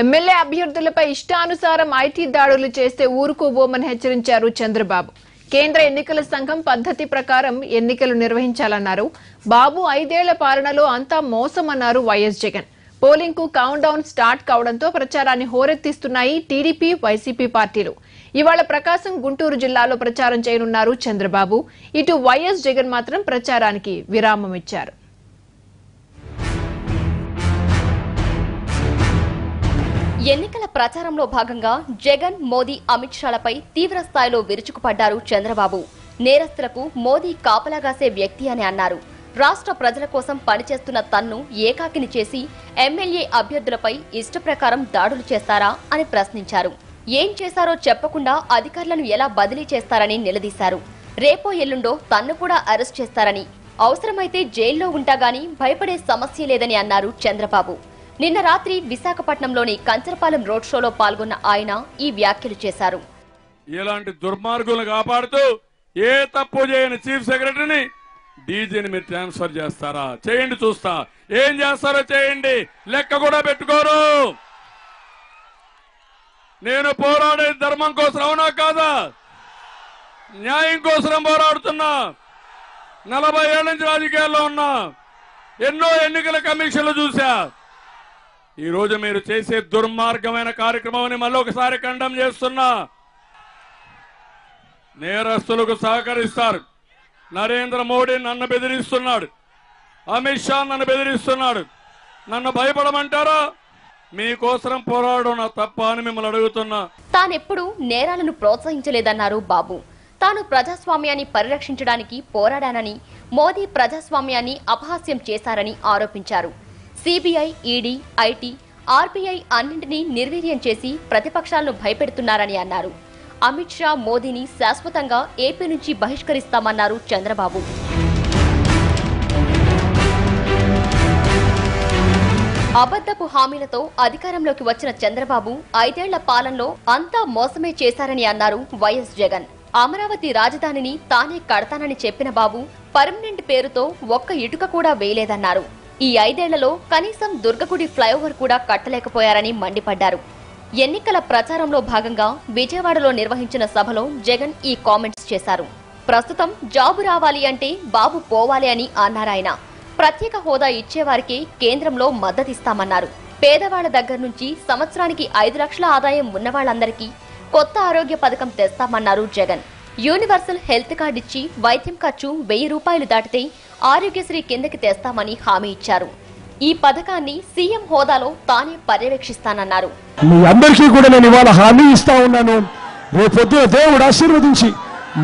MLA అభ్యర్థులపై ఇష్టానుసారం IT దాడులు చేస్తే ఊరుకోబోమని హెచ్చరించారు చంద్రబాబు. కేంద్ర ఎన్నికల సంఘం పద్ధతి ప్రకారం ఎన్నికలు నిర్వహించాలన్నారు. బాబు ఐదేళ్ళ పాలనలో అంతా మోసమన్నారు వైఎస్ జగన్. పోలింగ్కు కౌంట్ డౌన్ స్టార్ట్ కావడంతో ప్రచారాన్ని హోరెత్తిస్తున్నాయి టీడీపీ వైసీపీ పార్టీలు. ఇవాళ ప్రకాశం గుంటూరు జిల్లాలో ప్రచారం చేయనున్నారు చంద్రబాబు. ఇటు వైఎస్ జగన్ మాత్రం ప్రచారానికి విరామం ఇచ్చారు ఎన్నికల ప్రచారంలో భాగంగా జగన్ మోదీ అమిత్ షాలపై తీవ్ర స్థాయిలో విరుచుకుపడ్డారు చంద్రబాబు. నేరస్తులకు మోదీ కాపలాగాసే వ్యక్తి అని అన్నారు. రాష్ట్ర ప్రజల కోసం పనిచేస్తున్న తన్ను ఏకాకిని చేసి ఎమ్మెల్యే అభ్యర్థులపై ఇష్టప్రకారం దాడులు చేస్తారా అని ప్రశ్నించారు. ఏం చేశారో చెప్పకుండా అధికారులను ఎలా బదిలీ చేస్తారని నిలదీశారు. రేపో ఎల్లుండో తన్ను కూడా అరెస్ట్ చేస్తారని. అవసరమైతే జైల్లో ఉంటాగాని భయపడే సమస్య లేదని అన్నారు చంద్రబాబు. నిన్న రాత్రి విశాఖపట్నంలోని కంచరపాలెం రోడ్ షోలో పాల్గొన్న ఆయన ఈ వ్యాఖ్యలు చేశారు. ఇలాంటి దుర్మార్గులను కాపాడుతూ ఏ తప్పు చేయని చీఫ్ సెక్రటరీని డీజీని మీరు ట్రాన్స్ఫర్ చేస్తారా? చేయండి చూస్తా. ఏం చేస్తారో చేయండి. లెక్క కూడా పెట్టుకోరు. నేను పోరాడే ధర్మం కోసం అవునా కాదా? న్యాయం కోసం పోరాడుతున్నా. నలభై ఏళ్ళ నుంచి రాజకీయాల్లో ఉన్నా. ఎన్నో ఎన్నికల కమిషన్లు చూశా ఈ రోజు మీరు చేసే దుర్మార్గమైన కార్యక్రమం మళ్ళీ ఒకసారి ఖండం చేస్తున్నా. నేరస్తులకు సహకరిస్తారు. నరేంద్ర మోడీ నన్ను బెదిరిస్తున్నాడు. అమిత్ షా నన్ను బెదిరిస్తున్నాడు. నన్ను భయపడమంటారా? మీకోసం పోరాడున తప్ప అని మిమ్మల్ని అడుగుతున్నా. తానెప్పుడు నేరాలను ప్రోత్సహించలేదన్నారు బాబు. తాను ప్రజాస్వామ్యాన్ని పరిరక్షించడానికి పోరాడానని మోదీ ప్రజాస్వామ్యాన్ని అపహాస్యం చేశారని ఆరోపించారు. సిబిఐ ఈడీ ఐటీ ఆర్బీఐ అన్నింటినీ నిర్వీర్యం చేసి ప్రతిపక్షాలను భయపెడుతున్నారని అన్నారు. అమిత్ షా మోదీని శాశ్వతంగా ఏపీ నుంచి బహిష్కరిస్తామన్నారు చంద్రబాబు. అబద్ధపు హామీలతో అధికారంలోకి వచ్చిన చంద్రబాబు ఐదేళ్ళ పాలనలో అంతా మోసమే చేశారని అన్నారు వైఎస్ జగన్. అమరావతి రాజధానిని తానే కడతానని చెప్పిన బాబు పర్మనెంట్ పేరుతో ఒక్క ఇటుక కూడా వేయలేదన్నారు. ఈ ఐదేళ్ళలో కనీసం దుర్గగుడి ఫ్లైఓవర్ కూడా కట్టలేకపోయారని మండిపడ్డారు. ఎన్నికల ప్రచారంలో భాగంగా విజయవాడలో నిర్వహించిన సభలో జగన్ ఈ కామెంట్స్ చేశారు. ప్రస్తుతం జాబు రావాలి అంటే బాబు పోవాలి అని అన్నారాయన ప్రత్యేక హోదా ఇచ్చేవారికి కేంద్రంలో మద్దతిస్తామన్నారు. పేదవాళ్ళ దగ్గర నుంచి సంవత్సరానికి ఐదు లక్షల ఆదాయం ఉన్న వాళ్ళందరికీ కొత్త ఆరోగ్య పథకం తెస్తామన్నారు జగన్. యూనివర్సల్ హెల్త్ కార్డు ఇచ్చి వైద్యం ఖర్చు వెయ్యి రూపాయలు దాటితే ఆరోగ్యశ్రీ కిందకి తెస్తామని హామీ ఇచ్చారు. ఈ పథకాన్ని సీఎం హోదాలో తానే పర్యవేక్షిస్తానన్నారు. మీ అందరికీ కూడా నేను ఇవాళ హామీ ఇస్తా ఉన్నాను. రేపొద్దున దేవుడు ఆశీర్వదించి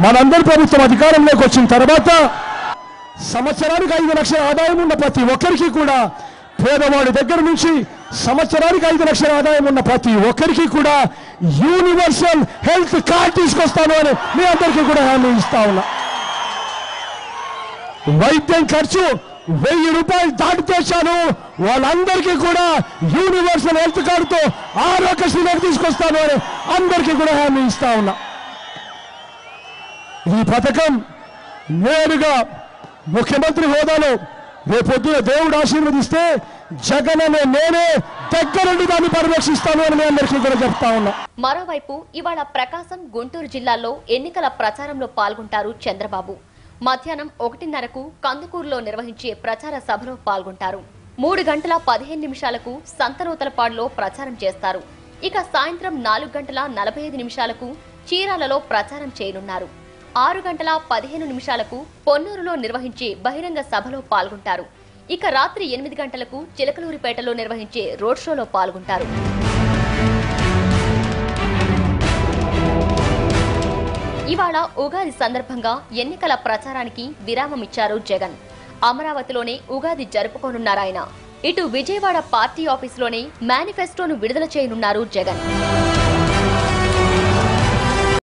మనందరి ప్రభుత్వం అధికారంలోకి వచ్చిన తర్వాత సంవత్సరానికి ఐదు లక్షల ఆదాయం ఉన్న ప్రతి ఒక్కరికి కూడా పేదవాడి దగ్గర నుంచి సంవత్సరానికి ఐదు లక్షల ఆదాయం ఉన్న ప్రతి ఒక్కరికి కూడా యూనివర్సల్ హెల్త్ కార్డ్ తీసుకొస్తాను అని మీ అందరికీ కూడా హామీ ఇస్తా ఉన్నా. వైద్యం ఖర్చు. వెయ్యి రూపాయలు దాటి చేశాను. వాళ్ళందరికీ కూడా యూనివర్సల్ హెల్త్ కార్డుతో ఆరోగ్యశ్రీలోకి తీసుకొస్తాను అని అందరికీ కూడా హామీ ఇస్తా ఉన్నా. ఈ పథకం నేరుగా ముఖ్యమంత్రి హోదాలో రేపొద్దున దేవుడు ఆశీర్వదిస్తే జగన్ అనే నేనే దగ్గరుండి దాన్ని పర్యవేక్షిస్తాను అని అందరికీ కూడా చెప్తా ఉన్నా. మరోవైపు ఇవాళ ప్రకాశం గుంటూరు జిల్లాలో ఎన్నికల ప్రచారంలో పాల్గొంటారు చంద్రబాబు. మధ్యాహ్నం ఒకటిన్నరకు కందుకూరులో నిర్వహించే ప్రచార సభలో పాల్గొంటారు. మూడు గంటల పదిహేను నిమిషాలకు సంతనూతలపాడులో ప్రచారం చేస్తారు. ఇక సాయంత్రం నాలుగు గంటల నలభై ఐదు నిమిషాలకు చీరాలలో ప్రచారం చేయనున్నారు. ఆరు గంటల పదిహేను నిమిషాలకు పొన్నూరులో నిర్వహించే బహిరంగ సభలో పాల్గొంటారు. ఇక రాత్రి ఎనిమిది గంటలకు చిలకలూరిపేటలో నిర్వహించే రోడ్ షోలో పాల్గొంటారు. ఇవాళ ఉగాది సందర్భంగా ఎన్నికల ప్రచారానికి విరామం ఇచ్చారు జగన్. అమరావతిలోనే ఉగాది జరుపుకోనున్నారాయన ఇటు విజయవాడ పార్టీ ఆఫీసులోనే మేనిఫెస్టోను విడుదల చేయనున్నారు జగన్.